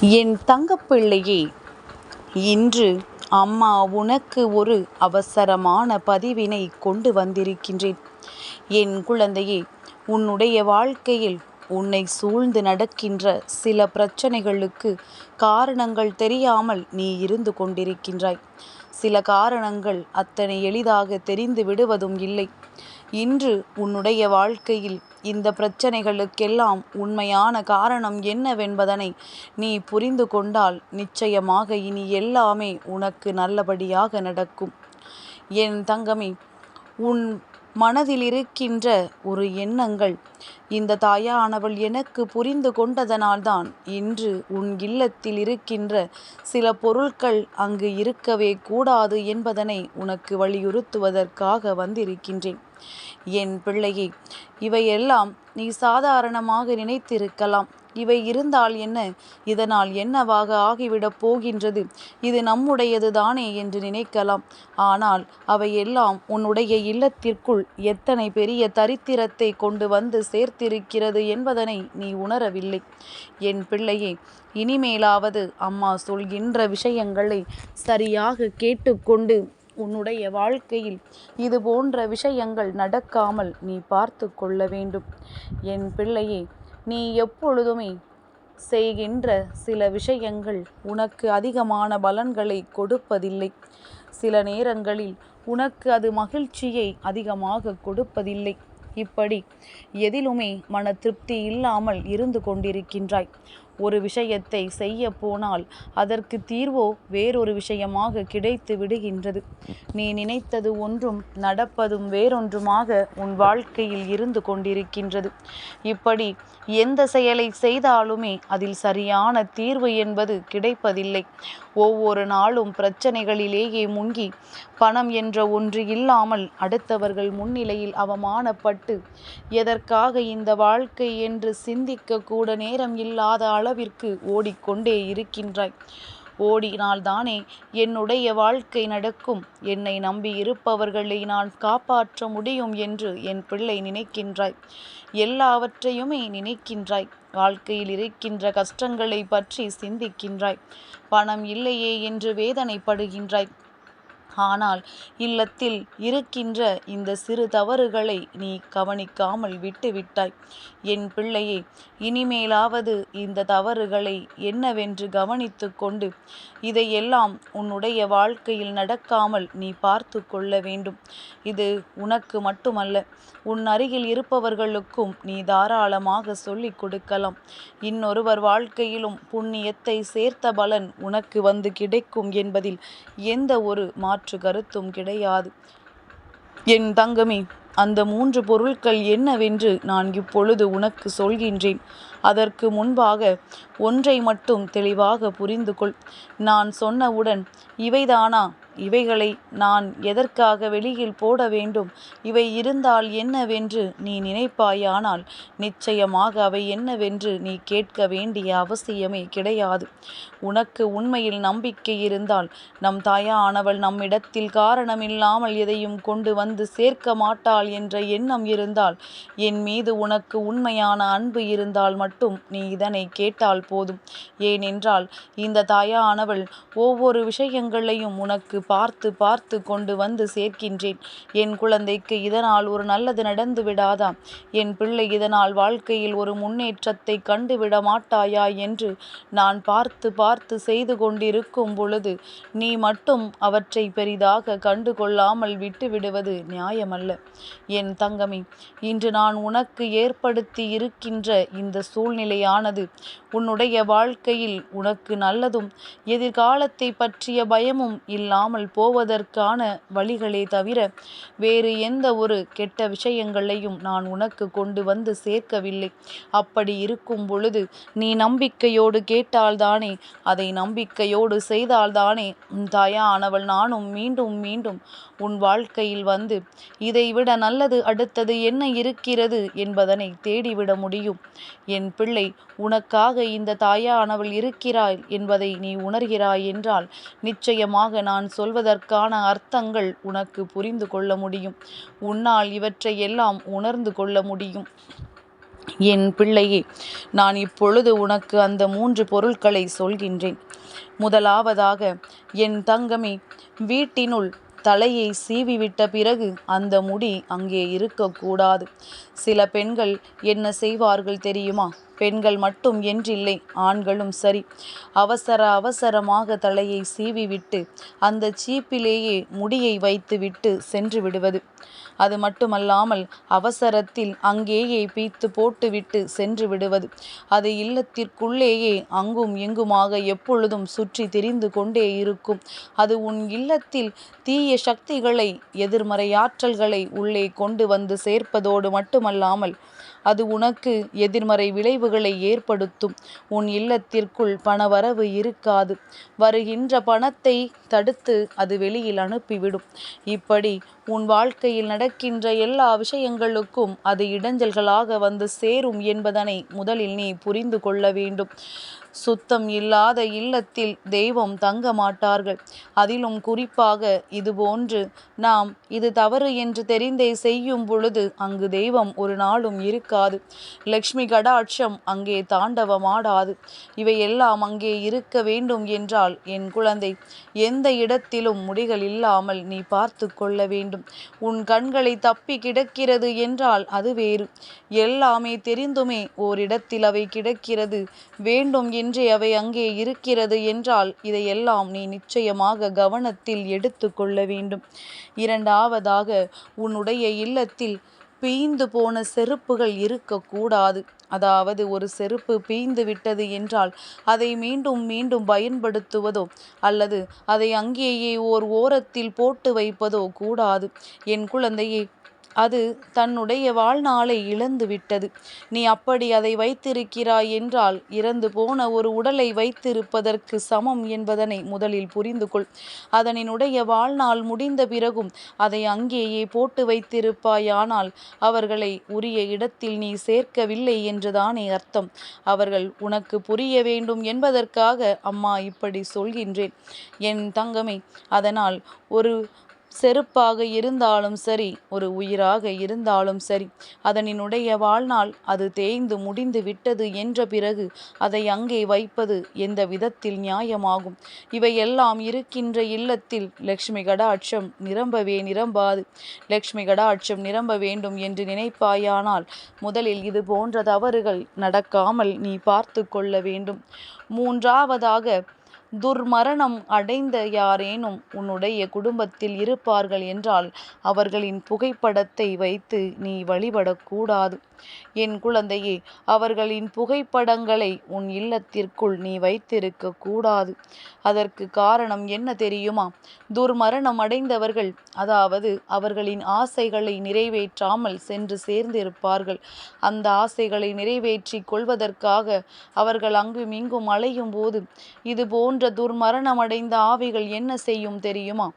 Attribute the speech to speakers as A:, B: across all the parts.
A: என் தங்கப்பிள்ளையே இன்று அம்மா உனக்கு ஒரு அவசரமான பதிவினை கொண்டு வந்திருக்கின்றேன். என் குழந்தையே உன்னுடைய வாழ்க்கையில் உன்னை சூழ்ந்து நடக்கின்ற சில பிரச்சனைகளுக்கு காரணங்கள் தெரியாமல் நீ இருந்து கொண்டிருக்கின்றாய். சில காரணங்கள் அத்தனை எளிதாக தெரிந்து விடுவதும் இல்லை. இன்று உன்னுடைய வாழ்க்கையில் இந்த பிரச்சனைகளுக்கெல்லாம் உண்மையான காரணம் என்னவென்பதனை நீ புரிந்து கொண்டால் நிச்சயமாக இனி எல்லாமே உனக்கு நல்லபடியாக நடக்கும். என் தங்கமே உன் மனதில் இருக்கின்ற ஒரு எண்ணங்கள். இந்த தாயானவள் எனக்கு புரிந்து கொண்டதனால்தான் இன்று உன் இல்லத்தில் இருக்கின்ற சில பொருட்கள் அங்கு இருக்கவே கூடாது என்பதனை உனக்கு வலியுறுத்துவதற்காக வந்திருக்கின்றேன். என் பிள்ளையே இவையெல்லாம் நீ சாதாரணமாக நினைத்திருக்கலாம். இவை இருந்தால் என்ன? இதனால் என்னவாக ஆகிவிடப் போகின்றது? இது நம்முடையது தானே என்று நினைக்கலாம். ஆனால் அவையெல்லாம் உன்னுடைய இல்லத்திற்குள் எத்தனை பெரிய தரித்திரத்தை கொண்டு வந்து சேர்த்திருக்கிறது என்பதனை நீ உணரவில்லை. என் பிள்ளையே இனிமேலாவது அம்மா சொல்கின்ற விஷயங்களை சரியாக கேட்டுக்கொண்டு உன்னுடைய வாழ்க்கையில் இது போன்ற விஷயங்கள் நடக்காமல் நீ பார்த்து கொள்ள வேண்டும். என் பிள்ளையே நீ எப்பொழுதுமே செய்கின்ற சில விஷயங்கள் உனக்கு அதிகமான பலன்களை கொடுப்பதில்லை. சில நேரங்களில் உனக்கு அது மகிழ்ச்சியை அதிகமாக கொடுப்பதில்லை. இப்படி எதிலுமே மன திருப்தி இல்லாமல் இருந்து கொண்டிருக்கின்றாய். ஒரு விஷயத்தை செய்ய போனால் அதற்கு தீர்வோ வேறொரு விஷயமாக கிடைத்து விடுகின்றது. நீ நினைத்தது ஒன்றும் நடப்பதும் வேறொன்றுமாக உன் வாழ்க்கையில் இருந்து கொண்டிருக்கின்றது. இப்படி எந்த செயலை செய்தாலுமே அதில் சரியான தீர்வு என்பது கிடைப்பதில்லை. ஒவ்வொரு நாளும் பிரச்சனைகளிலேயே முங்கி பணம் என்ற ஒன்று இல்லாமல் அடுத்தவர்கள் முன்னிலையில் அவமானப்பட்டு எதற்காக இந்த வாழ்க்கை? என்று சிந்திக்க கூட நேரம் இல்லாத அளவிற்கு ஓடிக்கொண்டே இருக்கின்றாய். ஓடினால்தானே என்னுடைய வாழ்க்கை நடக்கும். என்னை நம்பி இருப்பவர்களை நான் காப்பாற்ற முடியும் என்று என் பிள்ளை நினைக்கின்றாய். எல்லாவற்றையுமே நினைக்கின்றாய். வாழ்க்கையில் இருக்கின்ற கஷ்டங்களை பற்றி சிந்திக்கின்றாய். பணம் இல்லையே என்று வேதனைப்படுகின்றாய். ஆனால் இல்லத்தில் இருக்கின்ற இந்த சிறு தவறுகளை நீ கவனிக்காமல் விட்டுவிட்டாய். என் பிள்ளையே இனிமேலாவது இந்த தவறுகளை என்னவென்று கவனித்து கொண்டு இதையெல்லாம் உன்னுடைய வாழ்க்கையில் நடக்காமல் நீ பார்த்து கொள்ள வேண்டும். இது உனக்கு மட்டுமல்ல உன் அருகில் இருப்பவர்களுக்கும் நீ தாராளமாக சொல்லிக் கொடுக்கலாம். இன்னொருவர் வாழ்க்கையிலும் புண்ணியத்தை சேர்த்த பலன் உனக்கு வந்து கிடைக்கும் என்பதில் எந்த ஒரு மா கருத்தும் கிடையாது. என் தங்கமே அந்த மூன்று பொருட்கள் என்னவென்று நான் இப்பொழுது உனக்கு சொல்கின்றேன். அதற்கு முன்பாக ஒன்றை மட்டும் தெளிவாக புரிந்து கொள் நான் சொன்னவுடன் இவைதானா? இவைகளை நான் எதற்காக வெளியில் போட வேண்டும்? இவை இருந்தால் என்னவென்று நீ நினைப்பாயானால் நிச்சயமாக அவை என்னவென்று நீ கேட்க வேண்டிய அவசியமே கிடையாது. உனக்கு உண்மையில் நம்பிக்கை இருந்தால் நம் தாயானவள் நம்மிடத்தில் காரணமில்லாமல் எதையும் கொண்டு வந்து சேர்க்க மாட்டாள் என்ற எண்ணம் இருந்தால் என் மீது உனக்கு உண்மையான அன்பு இருந்தால் மட்டும் நீ இதனை கேட்டால் போதும். ஏனென்றால் இந்த தாயானவள் ஒவ்வொரு விஷயங்களையும் உனக்கு பார்த்து பார்த்து கொண்டு வந்து சேர்க்கின்றேன். என் குழந்தைக்கு இதனால் ஒரு நல்லது நடந்து விடாதா என் பிள்ளை இதனால் வாழ்க்கையில் ஒரு முன்னேற்றத்தை கண்டுவிட மாட்டாயா என்று நான் பார்த்து பார்த்து செய்து கொண்டிருக்கும் பொழுது நீ மட்டும் அவற்றை பெரிதாக கண்டு கொள்ளாமல் விட்டு விடுவது நியாயமல்ல. என் தங்கமி இன்று நான் உனக்கு ஏற்படுத்தி இருக்கின்ற இந்த சூழ்நிலையானது உன்னுடைய வாழ்க்கையில் உனக்கு நல்லதும் எதிர்காலத்தை பற்றிய பயமும் இல்லாமல் போவதற்கான வழிகளே தவிர வேறு எந்த ஒரு கெட்ட விஷயங்களையும் நான் உனக்கு கொண்டு வந்து சேர்க்கவில்லை. அப்படி இருக்கும் பொழுது நீ நம்பிக்கையோடு கேட்டால்தானே அதை நம்பிக்கையோடு செய்தால்தானே உன் தாயானவள் நானும் மீண்டும் மீண்டும் உன் வாழ்க்கையில் வந்து இதைவிட நல்லது அடுத்தது என்ன இருக்கிறது என்பதனை தேடிவிட முடியும். என் பிள்ளை உனக்காக இந்த தாயானவள் இருக்கிறாய் என்பதை நீ உணர்கிறாய் என்றால் நிச்சயமாக நான் சொல்வதற்கான அர்த்தங்கள் உனக்கு புரிந்து கொள்ள முடியும். உன்னால் இவற்றை எல்லாம் உணர்ந்து கொள்ள முடியும். என் பிள்ளையே நான் இப்பொழுது உனக்கு அந்த மூன்று பொருட்களை சொல்கின்றேன். முதலாவதாக என் தங்கமே வீட்டினுள் தலையை சீவிவிட்ட பிறகு அந்த முடி அங்கே இருக்கக்கூடாது. சில பெண்கள் என்ன செய்வார்கள் தெரியுமா? பெண்கள் மட்டும் என்றில்லை ஆண்களும் சரி. அவசர அவசரமாக தலையை சீவிவிட்டு அந்த சீப்பிலேயே முடியை வைத்துவிட்டு சென்று விடுவது. அது மட்டுமல்லாமல் அவசரத்தில் அங்கேயே பீத்து போட்டுவிட்டு சென்று விடுவது. அது இல்லத்திற்குள்ளேயே அங்கும் இங்குமாக எப்பொழுதும் சுற்றி திரிந்து கொண்டே இருக்கும். அது உன் இல்லத்தில் தீய சக்திகளை எதிர்மறையாற்றல்களை உள்ளே கொண்டு வந்து சேர்ப்பதோடு மட்டுமல்லாமல் அது உனக்கு எதிர்மறை விளைவுகளை ஏற்படுத்தும். உன் இல்லத்திற்குள் பணவரவு இருக்காது. வருகின்ற பணத்தை தடுத்து அது வெளியில் அனுப்பிவிடும். இப்படி உன் வாழ்க்கையில் நடக்கின்ற எல்லா விஷயங்களுக்கும் அது இடைஞ்சல்களாக வந்து சேரும் என்பதனை முதலில் நீ புரிந்து கொள்ள வேண்டும். சுத்தம் இல்லாத இல்லத்தில் தெய்வம் தங்க மாட்டார்கள். அதிலும் குறிப்பாக இதுபோன்று நாம் இது தவறு என்று தெரிந்தே செய்யும் பொழுது அங்கு தெய்வம் ஒரு நாளும் இருக்காது. லக்ஷ்மி கடாட்சம் அங்கே தாண்டவமாடாது. இவையெல்லாம் அங்கே இருக்க வேண்டும் என்றால் என் குழந்தை எந்த இடத்திலும் முடிகள் இல்லாமல் நீ பார்த்து கொள்ள வேண்டும். உன் கண்களை தப்பி கிடக்கிறது என்றால் அது வேறு. எல்லாமே தெரிந்துமே ஓரிடத்தில் அவை கிடக்கிறது. வேண்டும் இன்றி அவை அங்கே இருக்கிறது என்றால் இதையெல்லாம் நீ நிச்சயமாக கவனத்தில் எடுத்து கொள்ள வேண்டும். இரண்டாவதாக உன்னுடைய இல்லத்தில் பீய்ந்து போன செருப்புகள் இருக்கக்கூடாது அதாவது ஒரு செருப்பு பீய்ந்து விட்டது என்றால் அதை மீண்டும் மீண்டும் பயன்படுத்துவதோ அல்லது அதை அங்கேயே ஓர் ஓரத்தில் போட்டு வைப்பதோ கூடாது. என் குழந்தையே அது தன்னுடைய வாழ்நாளை இழந்து விட்டது நீ அப்படி அதை வைத்திருக்கிறாய் என்றால் இறந்து போன ஒரு உடலை வைத்திருப்பதற்கு சமம் என்பதனை முதலில் புரிந்து கொள். அதனினுடைய வாழ்நாள் முடிந்த பிறகும் அதை அங்கேயே போட்டு வைத்திருப்பாயானால் அவர்களை உரிய இடத்தில் நீ சேர்க்கவில்லை என்றுதானே அர்த்தம். அவர்கள் உனக்கு புரிய வேண்டும் என்பதற்காக அம்மா இப்படி சொல்கின்றேன். என் தங்கமே அதனால் ஒரு செருப்பாக இருந்தாலும் சரி ஒரு உயிராக இருந்தாலும் சரி அதனினுடைய வாழ்நாள் அது தேய்ந்து முடிந்து விட்டது என்ற பிறகு அதை அங்கே வைப்பது எந்த விதத்தில் நியாயமாகும்? இவையெல்லாம் இருக்கின்ற இல்லத்தில் லக்ஷ்மி கடாட்சம் நிரம்பவே நிரம்பாது. லக்ஷ்மி கடாட்சம் நிரம்ப வேண்டும் என்று நினைப்பாயானால் முதலில் இது போன்ற தவறுகள் நடக்காமல் நீ பார்த்து கொள்ள வேண்டும். மூன்றாவதாக துர்மரணம் அடைந்த யாரேனும் உன்னுடைய குடும்பத்தில் இருப்பார்கள் என்றால் அவர்களின் புகைப்படத்தை வைத்து நீ வழிபடக்கூடாது. என் குழந்தையே அவர்களின் புகைப்படங்களை உன் இல்லத்திற்குள் நீ வைத்திருக்க கூடாது அதற்கு காரணம் என்ன தெரியுமா? துர்மரணம் அடைந்தவர்கள் அதாவது அவர்களின் ஆசைகளை நிறைவேற்றாமல் சென்று சேர்ந்திருப்பார்கள். அந்த ஆசைகளை நிறைவேற்றி கொள்வதற்காக அவர்கள் அங்கும் இங்கும் அலையும் போது இது போன்ற துர்மரணம் அடைந்த ஆவிகள் என்ன செய்யும் தெரியுமா?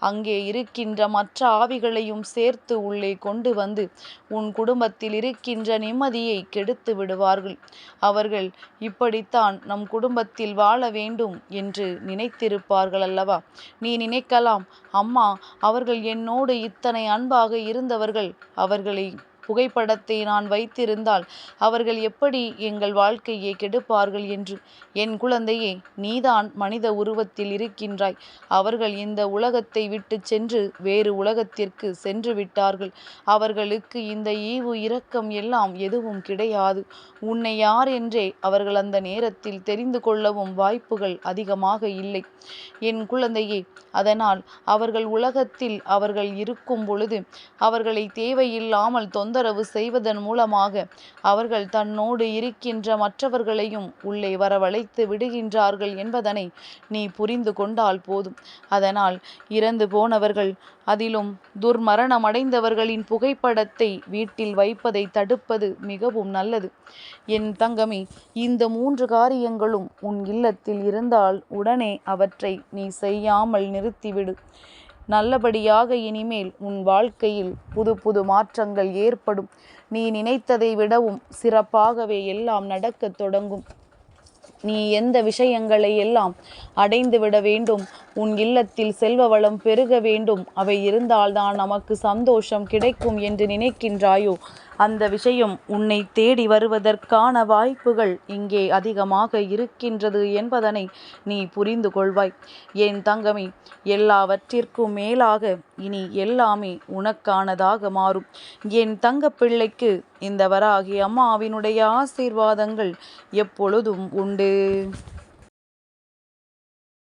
A: அங்கே இருக்கின்ற மற்ற ஆவிகளையும் சேர்த்து உள்ளே கொண்டு வந்து உன் குடும்பத்தில் இருக்கின்ற நிம்மதியை கெடுத்து விடுவார்கள். அவர்கள் இப்படித்தான் நம் குடும்பத்தில் வாழ வேண்டும் என்று நினைத்திருப்பார்கள் அல்லவா? நீ நினைக்கலாம். அம்மா அவர்கள் என்னோடு இத்தனை அன்பாக இருந்தவர்கள் அவர்களை புகைப்படத்தை நான் வைத்திருந்தால் அவர்கள் எப்படி எங்கள் வாழ்க்கையை கெடுப்பார்கள் என்று? என் குழந்தையே நீதான் மனித உருவத்தில் இருக்கின்றாய். அவர்கள் இந்த உலகத்தை விட்டு சென்று வேறு உலகத்திற்கு சென்று விட்டார்கள். அவர்களுக்கு இந்த ஈவு இரக்கம் எல்லாம் எதுவும் கிடையாது. உன்னை யார் என்றே அவர்கள் அந்த நேரத்தில் தெரிந்து கொள்ளவும் வாய்ப்புகள் அதிகமாக இல்லை. என் குழந்தையே அதனால் அவர்கள் உலகத்தில் அவர்கள் இருக்கும் பொழுது அவர்களை தேவையில்லாமல் தொந்தரவு தொந்தரவு செய்வதன் மூலமாக அவர்கள் தன்னோடு இருக்கின்ற மற்றவர்களையும் உள்ளே வரவழைத்து விடுகின்றார்கள் என்பதனை நீ புரிந்து கொண்டால் போதும். அதனால் இறந்து போனவர்கள் அதிலும் துர்மரணம் அடைந்தவர்களின் புகைப்படத்தை வீட்டில் வைப்பதை தடுப்பது மிகவும் நல்லது. என் தங்கமே இந்த மூன்று காரியங்களும் உன் இல்லத்தில் இருந்தால் உடனே அவற்றை நீ செய்யாமல் நிறுத்திவிடு. நல்லபடியாக இனிமேல் உன் வாழ்க்கையில் புது புது மாற்றங்கள் ஏற்படும். நீ நினைத்ததை விடவும் சிறப்பாகவே எல்லாம் நடக்கத் தொடங்கும். நீ எந்த விஷயங்களை எல்லாம் அடைந்து விட வேண்டும் உன் இல்லத்தில் செல்வ வளம் பெருக வேண்டும் அவை இருந்தால்தான் நமக்கு சந்தோஷம் கிடைக்கும் என்று நினைக்கின்றாயோ? அந்த விஷயம் உன்னை தேடி வருவதற்கான வாய்ப்புகள் இங்கே அதிகமாக இருக்கின்றது என்பதனை நீ புரிந்து கொள்வாய். என் தங்கமே எல்லாவற்றிற்கும் மேலாக இனி எல்லாமே உனக்கானதாக மாறும். என் தங்க பிள்ளைக்கு இந்த வராகி அம்மாவினுடைய ஆசீர்வாதங்கள் எப்பொழுதும் உண்டு.